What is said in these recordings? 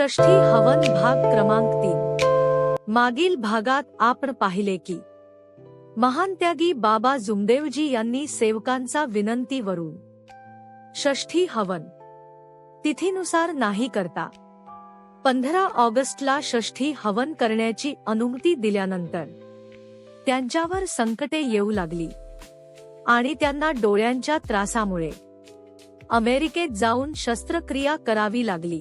षष्ठी हवन भाग क्रमांक तीन. मागील भागात आपण पाहिले की महान त्यागी बाबा जुमदेवजी यांनी सेवकांचा विनंतीवरून षष्ठी हवन तिथीनुसार नाही करता पंधरा ऑगस्टला षष्ठी हवन करण्याची अनुमती दिल्यानंतर त्यांच्यावर संकटे येऊ लागली आणि त्यांना डोळ्यांच्या त्रासामुळे अमेरिकेत जाऊन शस्त्रक्रिया करावी लागली.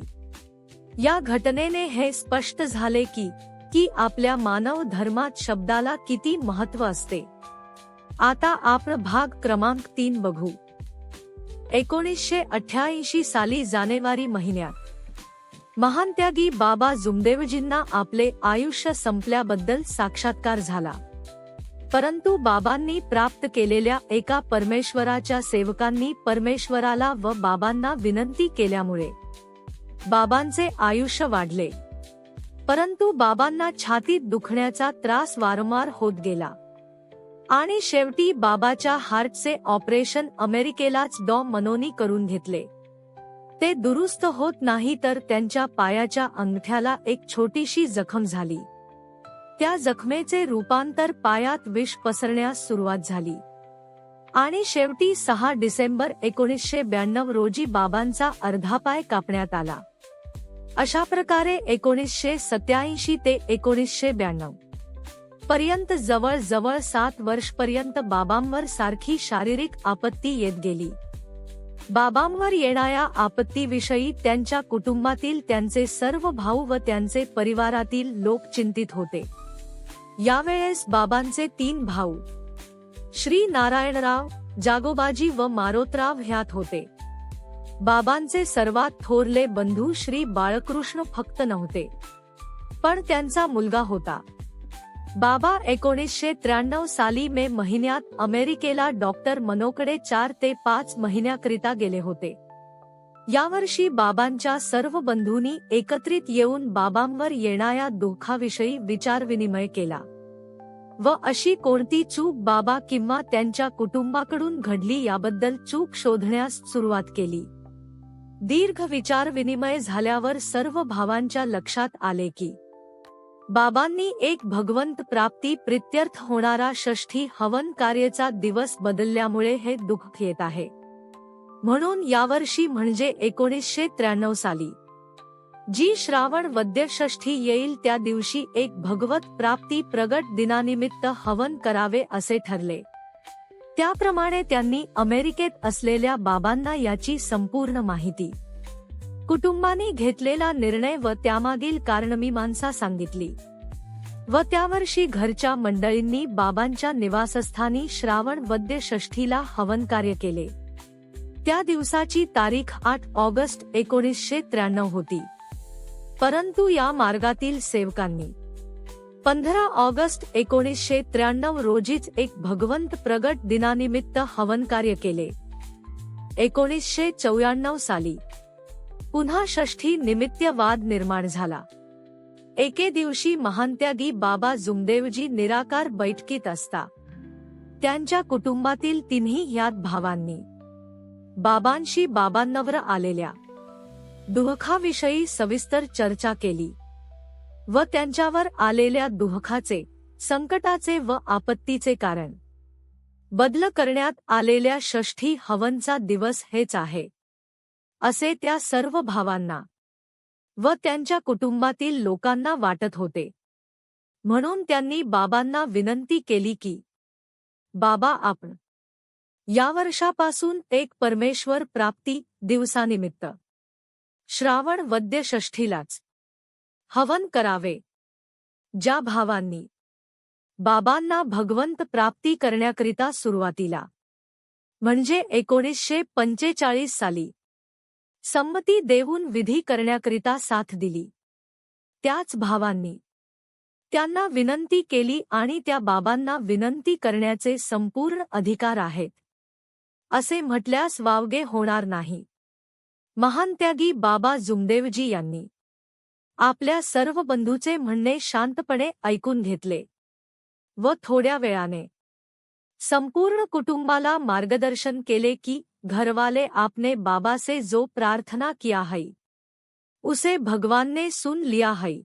या घटनेने हे स्पष्ट झाले की की आपल्या मानव धर्मात शब्दाला किती महत्त्व असते. आता आपण भाग क्रमांक तीन बघू. एकोणीसशे अठ्याऐंशी साली जानेवारी महिन्यात महान त्यागी बाबा जुमदेवजींना आपले आयुष्य संपल्याबद्दल साक्षात्कार झाला. परंतु बाबांनी प्राप्त केलेल्या एका परमेश्वराच्या सेवकांनी परमेश्वराला व बाबांना विनंती केल्यामुळे बाबांचे आयुष्य वाढले. परंतु बाबांना छातीत दुखण्याचा त्रास वारंवार होत गेला. आणि शेवटी बाबाच्या हार्टचे ऑपरेशन अमेरिकेलाच डॉ. मनोनी करून घेतले. ते दुरुस्त होत नाही तर त्यांच्या पायाच्या अंगठ्याला एक छोटीशी जखम झाली. त्या जखमेचे रूपांतर पायात विष पसरण्यास सुरुवात झाली. आणि शेवटी सहा डिसेंबर एकोणीसशे ब्याण्णव रोजी बाबांचा अर्धा पाय कापण्यात आला. अशा प्रकारे एकोणीसशे सत्याऐंशी ते एकोणीसशे ब्याण्णव पर्यंत जवळजवळ सात वर्षपर्यंत बाबांवर सारखी शारीरिक आपत्ती येत गेली. बाबांवर येणाऱ्या आपत्तीविषयी त्यांच्या कुटुंबातील त्यांचे सर्व भाऊ व त्यांचे परिवारातील लोक चिंतित होते. यावेळेस बाबांचे तीन भाऊ श्री नारायणराव जागोबाजी व मारोतराव ह्यात होते. बाबांचे सर्वात थोरले बंधू श्री बाळकृष्ण फक्त नव्हते. पण त्यांचा मुलगा होता. बाबा एकोणीसशे त्र्याण्णव साली मे महिन्यात अमेरिकेला डॉक्टर मनोकडे चार ते पाच महिन्याकरिता गेले होते. यावर्षी बाबांच्या सर्व बंधूंनी एकत्रित येऊन बाबांवर येणाऱ्या दुःखाविषयी विचारविनिमय केला. व अशी कोणती चूक बाबा किंवा त्यांच्या कुटुंबाकडून घडली याबद्दल चूक शोधण्यास सुरुवात केली. दीर्घ विचारविनिमय झाल्यावर सर्व भावांच्या लक्षात आले की बाबांनी एक भगवंत प्राप्ती प्रित्यर्थ होणारा षष्ठी हवन कार्यचा दिवस बदलल्यामुळे हे दुःख येत आहे. म्हणून यावर्षी म्हणजे एकोणीसशे त्र्याण्णव साली जी श्रावण वद्य षष्ठी येईल त्या दिवशी एक भगवत प्राप्ती प्रगट दिनानिमित्त हवन करावे असे ठरले. त्याप्रमाणे त्यांनी अमेरिकेत असलेल्या बाबांना याची संपूर्ण माहिती. कुटुंबाने घेतलेला निर्णय व त्यामागील कारणमीमांसा सांगितली. व त्यावर्षी घरच्या मंडळींनी बाबांच्या निवासस्थानी श्रावण वद्य षष्ठीला हवन कार्य केले. त्या दिवसाची तारीख आठ ऑगस्ट एकोणीसशे त्र्याण्णव होती. परंतु या मार्गातील सेवकांनी पंधरा ऑगस्ट एकोणीसशे त्र्याण्णव रोजीच एक भगवंत प्रगट दिनानिमित्त हवन कार्य केले. एकोणीसशे चौऱ्याण्णव साली. पुन्हा षष्ठी निमित्त वाद निर्माण झाला. एके दिवशी महानत्यागी बाबा जुमदेवजी निराकार बैठकीत असता. त्यांच्या कुटुंबातील तिन्ही ह्यात भावांनी. बाबांशी बाबांनवर आलेल्या. दुःखाविषयी सविस्तर चर्चा केली. व त्यांच्यावर आलेल्या दुःखाचे संकटाचे व आपत्तीचे कारण. बदल करण्यात आलेल्या षष्ठी हवनचा दिवस हेच आहे. असे त्या सर्व भावांना व त्यांच्या कुटुंबातील लोकांना वाटत होते. म्हणून त्यांनी बाबांना विनंती केली की बाबा आपण या वर्षापासून एक परमेश्वर प्राप्ती दिवसानिमित्त श्रावण वद्य षष्ठीलाच हवन करावे. ज्या भावांनी बाबांना भगवंत प्राप्ती करण्याकरिता सुरुवातीला म्हणजे एकोणीसशे पंचेचाळीस साली संमती देऊन विधी करण्याकरिता साथ दिली. त्याच भावांनी त्यांना विनंती केली आणि त्या बाबांना विनंती करण्याचे संपूर्ण अधिकार आहेत. असे म्हटल्यास वावगे होणार नाही. महानत्यागी बाबा जुमदेवजी यांनी आपल्या सर्व बंधूचे म्हणणे शांतपणे ऐकून घेतले. व थोड्या वेळाने, संपूर्ण कुटुंबाला मार्गदर्शन केले की, घरवाले आपने बाबा से जो प्रार्थना किया है, उसे भगवान ने सुन लिया है.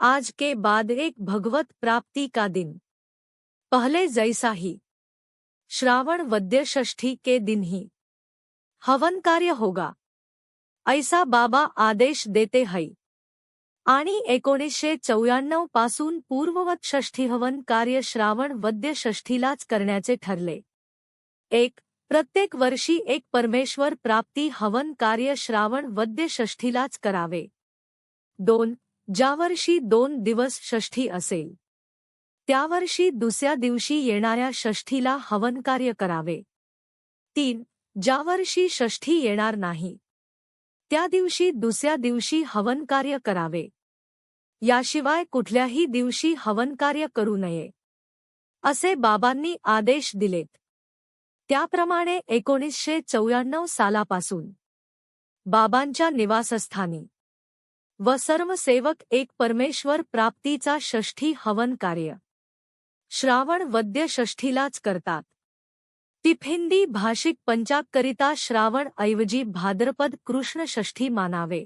आज के बाद एक भगवत प्राप्ति का दिन. पहले जैसा ही, श्रावण वद्य षष्ठी के दिन ही, हवन कार्य होगा. ऐसा बाबा आदेश देते है. आणि एकोणीसशे चौऱ्याण्णवपासून पूर्ववत षष्ठी हवन कार्य श्रावण वद्य षष्ठीलाच करण्याचे ठरले. एक प्रत्येक वर्षी एक परमेश्वर प्राप्ती हवन कार्य श्रावण वद्य षष्ठीलाच करावे. दोन ज्या वर्षी दोन दिवस षष्ठी असेल त्या वर्षी दुसऱ्या दिवशी येणाऱ्या षष्ठीला हवन कार्य करावे. तीन ज्या वर्षी षष्ठी येणार नाही त्या दिवशी दुसऱ्या दिवशी हवन कार्य करावे. याशिवाय कुठल्याही दिवशी हवन कार्य करू नये. असे बाबांनी आदेश दिलेत. त्याप्रमाणे एकोणीसशे चौऱ्याण्णव सालापासून बाबांच्या निवासस्थानी व सर्व सेवक एक परमेश्वर प्राप्तीचा षष्ठी हवन कार्य श्रावण वद्य षष्ठीलाच करतात. तिफिंदी भाषिक पंचाकरिता श्रावण ऐवजी भाद्रपद कृष्ण षष्ठी मानावे.